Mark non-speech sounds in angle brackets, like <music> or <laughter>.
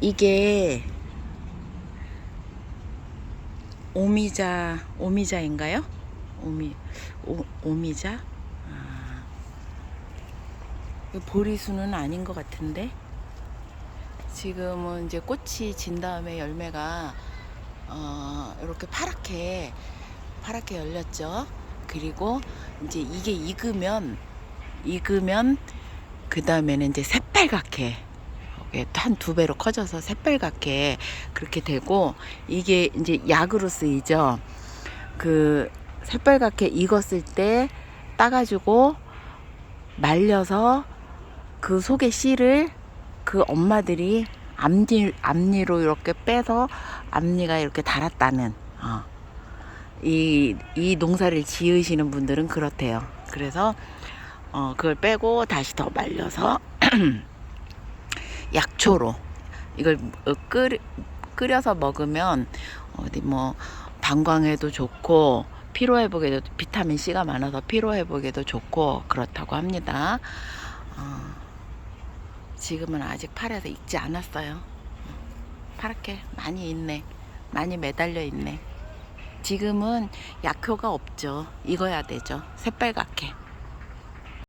이게 오미자 오미자인가요? 오미 오, 오미자? 아, 보리수는 아닌 것 같은데 지금은 이제 꽃이 진 다음에 열매가 어, 이렇게 파랗게 파랗게 열렸죠. 그리고 이제 이게 익으면 익으면 그 다음에는 이제 새빨갛게 한 두 배로 커져서 새빨갛게 그렇게 되고 이게 이제 약으로 쓰이죠. 그 새빨갛게 익었을 때 따가지고 말려서 그 속의 씨를 그 엄마들이 앞니 앞니로 이렇게 빼서 앞니가 이렇게 달았다는 어. 이, 이 농사를 지으시는 분들은 그렇대요. 그래서 어, 그걸 빼고 다시 더 말려서 <clears throat> 약초로 이걸 어, 끓, 끓여서 먹으면 어디 뭐 방광에도 좋고 피로 회복에도 비타민 C가 많아서 피로 회복에도 좋고 그렇다고 합니다. 어, 지금은 아직 팔에서 익지 않았어요. 파랗게 많이 있네. 많이 매달려 있네. 지금은 약효가 없죠. 익어야 되죠. 새빨갛게.